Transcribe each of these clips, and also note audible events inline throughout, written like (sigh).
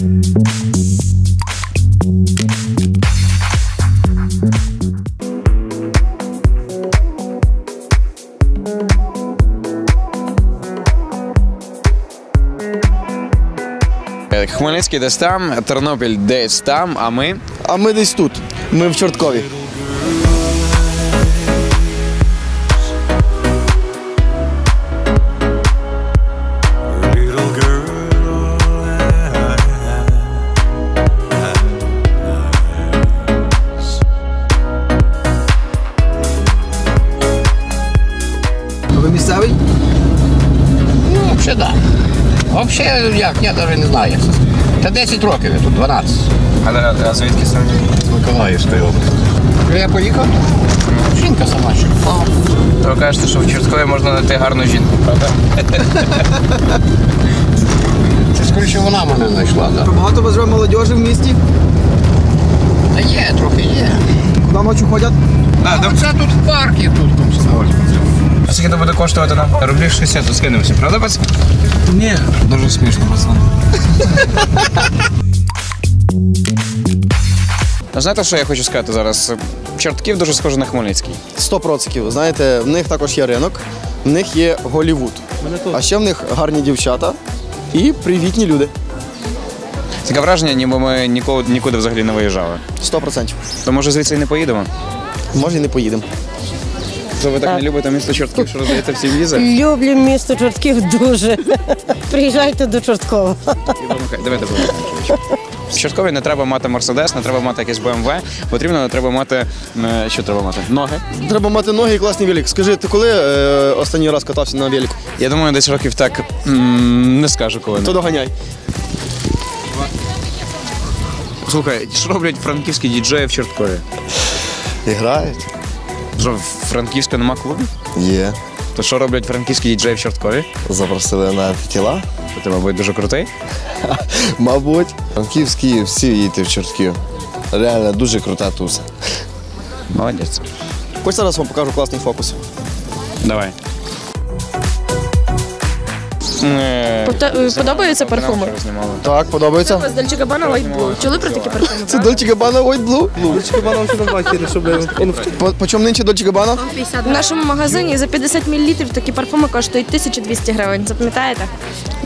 Е, Хмельницький десь там, Тернопіль десь там, а ми. А ми десь тут. Ми в Чорткові. Як, я навіть не знаю, як це. Та 10 років я тут, 12. А, а звідки саме? З Миколаївської області. Я поїхав, жінка сама ще. Ви кажете, що в Чорткові можна знайти гарну жінку, правда? Це скоріше вона мене знайшла, так. Багато вас живе молодіжі в місті. Та є, трохи є. Куди ночі ходять? А, А це тут в парку, тут комсомольська. А скільки це буде коштувати нам? Рублів 60 то скинемося, правда, пацан? Ні. Дуже смішно, пацан. Знаєте, що я хочу сказати зараз? Чортків дуже схожий на Хмельницький. 100%. Знаєте, в них також є ринок, в них є Голівуд. А ще в них гарні дівчата і привітні люди. Таке враження, ніби ми ніколи, нікуди взагалі не виїжджали. 100%. То може звідси і не поїдемо? Може і не поїдемо. То ви так, не любите місто Чортків, що роздаєте всі візи? Люблю місто Чортків дуже. (laughs) Приїжджайте до Чорткова. Давайте. В Чорткові не треба мати Мерседес, не треба мати якийсь БМВ, потрібно не треба мати. е, Що треба мати? Ноги. Треба мати ноги і класний велик. Скажи, ти коли е, останній раз катався на велику? Я думаю, десь років так м, не скажу коли. То доганяй. Слухай, що роблять франківські діджеї в Чорткові? І грають? Що, в Франківську нема клубів? Є. То що роблять франківські діджеї в Чорткові? Запросили на тіла. Ти, мабуть, дуже крутий. (laughs) Мабуть. Франківські всі їдьте в чортків. Реально дуже крута туса. Молодець. Хоч зараз вам покажу класний фокус. Давай. Е, Подобаються парфуми? Так, подобається. З Дольче Габана White Blue. Чули про такі парфуми? Це Дольче Габана White Blue. Дольче Габана вообще на бахері, щоб... По, по чому нинче Дольче Габана? В нашому магазині за 50 мл такі парфуми коштують 1200 гривень. Запам'ятаєте?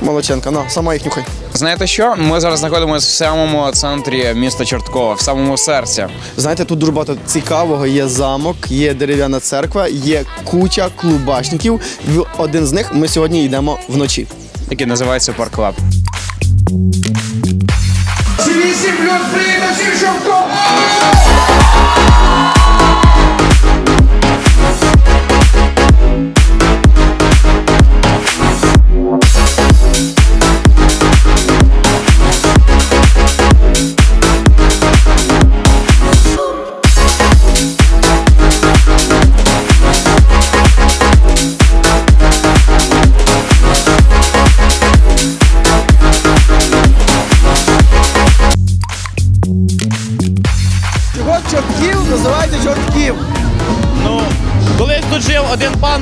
Молодченка, на, сама їх нюхай. Знаєте що? Ми зараз знаходимося в самому центрі міста Чорткова, в самому серці. Знаєте, тут дуже багато цікавого. Є замок, є дерев'яна церква, є куча клубашників. В один з них ми сьогодні йдемо вночі. який називається Парк Клаб. Чого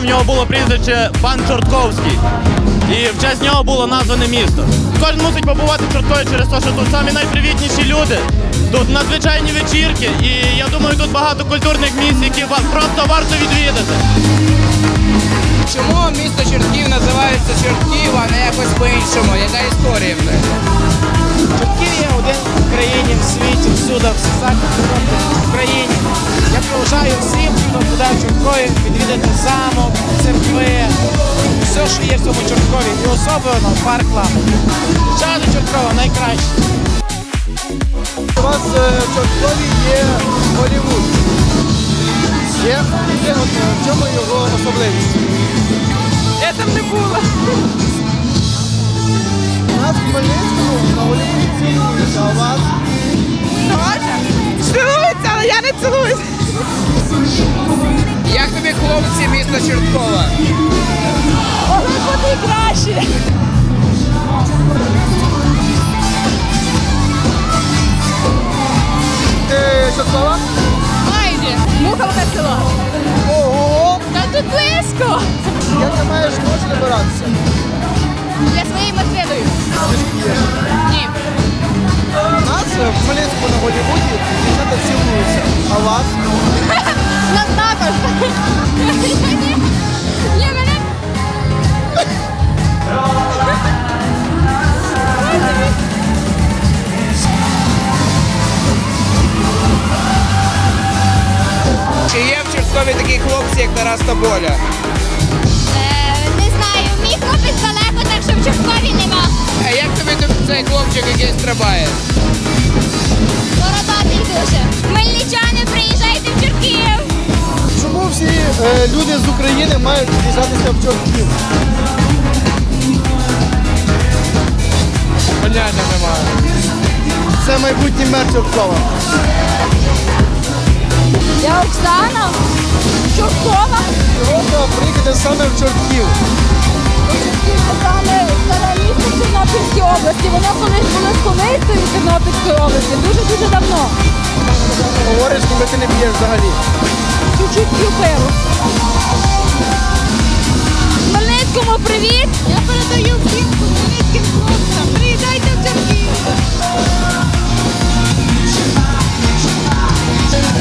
в нього було прізвище пан Чортковський. І в честь нього було назване місто. Кожен мусить побувати в Чорткові через те, що тут самі найпривітніші люди. Тут надзвичайні вечірки, і я думаю, тут багато культурних місць, які просто варто відвідати. Чому місто Чортків називається Чортків, а не якось по-іншому? Яка історія в них? Чортків є один в країні, в світі, всюди, в в країні. Я приглашаю всім, хто буде в Відвідати замок, церкви, все, що є в цьому Чорткові. І особливо парк Лам. Чади Чорткова найкраще. У вас е, в Чорткові є Голівуд. Є? Є, е, в чому його особливість? Я там не була. У нас в Хмельницькому на Голівуді цілуються, а у вас? Цілуються, але я не цілуюся. Як тобі хлопці міста Чорткова? Могли бути і краще. Ти Чорткова? Майже. Мухалка село. Ого! Та тут близько. Як ти маєш гроші добиратися? Я своєю машиною. Ні. музику на Голлівуді, дівчата цілуються. А вас? (laughs) Нас також. Ні, мене Чи є в Чорткові такі хлопці, як Тарас Тоболя? Не знаю, мій хлопець далеко, так що в Чорткові нема. А як тобі тут цей хлопчик, який стрибає? Бородатий дуже. Хмельничани, приїжджайте в Чортків. Чому всі е, люди з України мають з'їжджатися в Чортків? Поняття немає. Це майбутній мер Чорткова. Я Оксана. Чорткова. Сьогодні приїхати саме в Чортків. Саме старе місто Тернопільській області. Воно колись було столицею Тернопільської області. Дуже-дуже давно. Говориш, ніби ти не п'єш взагалі. Чуть-чуть п'ю пиво. Хмельницькому привіт! Я передаю всім хмельницьким хлопцям. Приїжджайте в Чортків.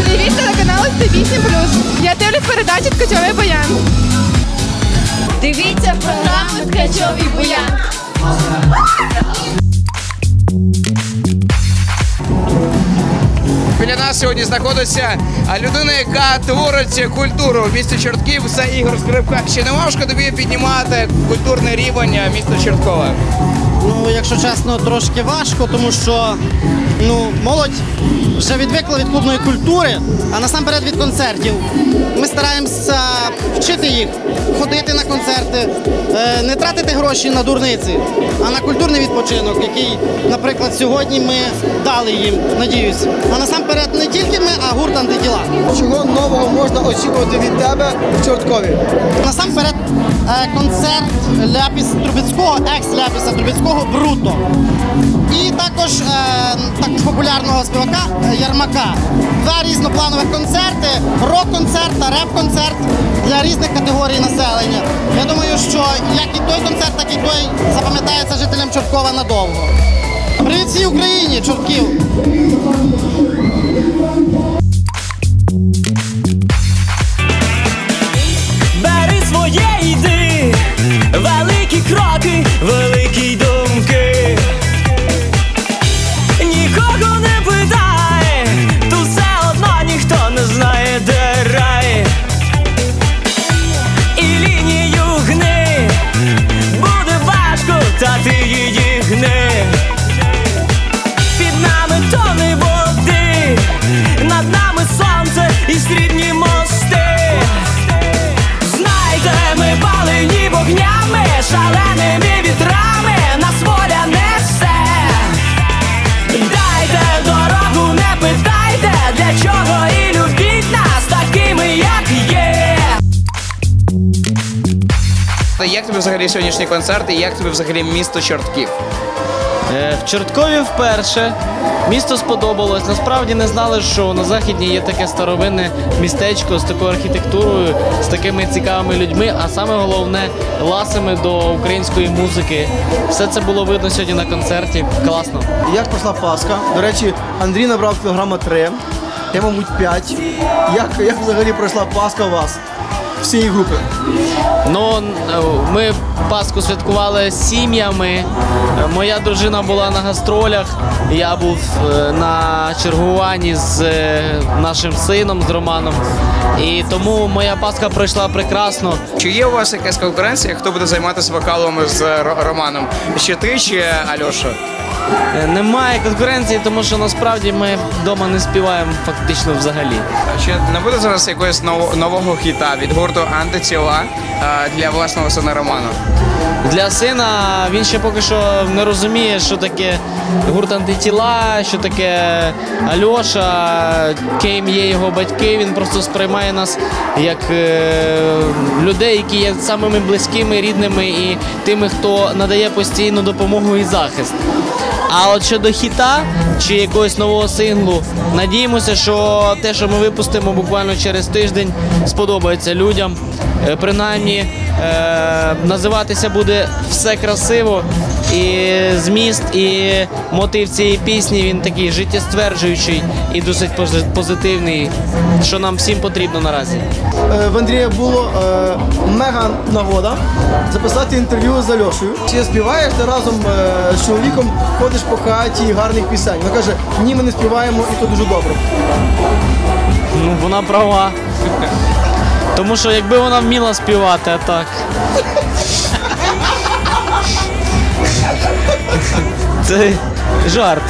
Привіт, телеканал 108 Я дивлюсь передачу Ткачовий програму буян. Біля нас сьогодні знаходиться людина, яка творить культуру в місті Чортків. Це Ігор Скрипка. Чи не важко тобі піднімати культурний рівень міста Чорткова? Ну, якщо чесно, трошки важко, тому що ну, молодь вже відвикла від клубної культури, а насамперед від концертів. Ми стараємося вчити їх ходити на концерти, е, не тратити гроші на дурниці, а на культурний відпочинок, який, наприклад, сьогодні ми дали їм, надіюсь. А насамперед не тільки ми, а гурт антитіла. Чого нового можна очікувати від тебе в Чорткові? Насамперед е, концерт Ляпіс Трубецького, екс-Ляпіса Трубецького Бруто. І також, е, також популярного співака е, Ярмака. Два різнопланових концерти, рок-концерт та реп-концерт для різних категорій населення. Я думаю, що як і той концерт, так і той запам'ятається жителям Чорткова надовго. Привіт всій Україні, Чортків! Та Як тобі взагалі сьогоднішній концерт і як тобі взагалі місто Чортків? Е, В Чорткові вперше. Місто сподобалось. Насправді не знали, що на західні є таке старовинне містечко з такою архітектурою, з такими цікавими людьми, а саме головне ласими до української музики. Все це було видно сьогодні на концерті. Класно. Як пройшла Пасха? До речі, Андрій набрав кілограма 3, я, мабуть, 5. Як, як взагалі пройшла Пасха у вас? Всієї групи? Ну, ми Пасху святкували з сім'ями. Е, Моя дружина була на гастролях. Я був е, на чергуванні з е, нашим сином, з Романом. І тому моя Пасха пройшла прекрасно. Чи є у вас якась конкуренція? Хто буде займатися вокалом з Романом? Чи ти, чи Альоша? Е, Немає конкуренції, тому що насправді ми вдома не співаємо фактично взагалі. Чи не буде зараз якогось ново- нового хіта від гурту Антитіла для власного сина Романа? Для сина він ще поки що не розуміє, що таке гурт антитіла, що таке Альоша, ким є його батьки. Він просто сприймає нас як е, людей, які є самими близькими, рідними і тими, хто надає постійну допомогу і захист. А от щодо хіта чи якогось нового синглу, надіємося, що те, що ми випустимо буквально через тиждень, сподобається людям. Е, Принаймні, е, називатися буде все красиво і зміст, і мотив цієї пісні він такий життєстверджуючий і досить пози- позитивний, що нам всім потрібно наразі. Е, В Андрія було е, мега нагода записати інтерв'ю з Альошею. Чи співаєш ти разом е, з чоловіком, ходиш по хаті гарних пісень? Вона каже, ні, ми не співаємо, і то дуже добре. Ну, вона права. Тому що якби вона вміла співати, а так. Це жарт.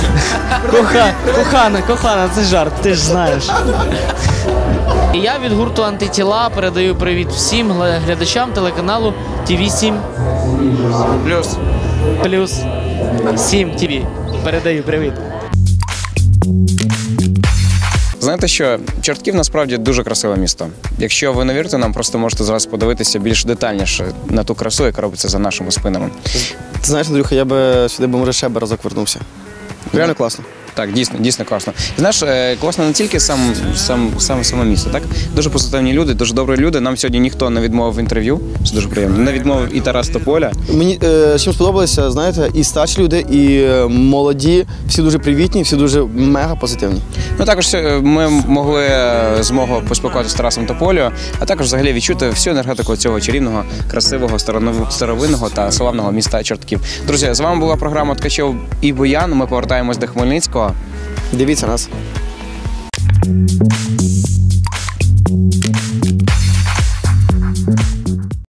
Коха, кохана, кохана, це жарт, ти ж знаєш. І я від гурту антитіла передаю привіт всім глядачам телеканалу ТВ 7 Плюс. плюс 7 ТВ. Передаю привіт. Знаєте що, Чортків насправді дуже красиве місто. Якщо ви не вірите, нам просто можете зараз подивитися більш детальніше на ту красу, яка робиться за нашими спинами. Ти знаєш, Андрюха, я би сюди би може ще би разок вернувся. Реально класно. Так, дійсно, дійсно класно. Знаєш, е, класно не тільки сам, сам, сам саме місто, так? Дуже позитивні люди, дуже добрі люди. Нам сьогодні ніхто не відмовив в інтерв'ю. Це дуже приємно. Не відмовив і Тарас Тополя. Мені е, чим сподобалося, знаєте, і старші люди, і е, молоді, всі дуже привітні, всі дуже мега позитивні. Ну також е, ми могли змогу поспілкуватися з Тарасом Тополею, а також взагалі відчути всю енергетику цього чарівного, красивого, старовинного та славного міста Чортків. Друзі, з вами була програма Ткачов і Боян. Ми повертаємось до Хмельницького. Дивіться нас.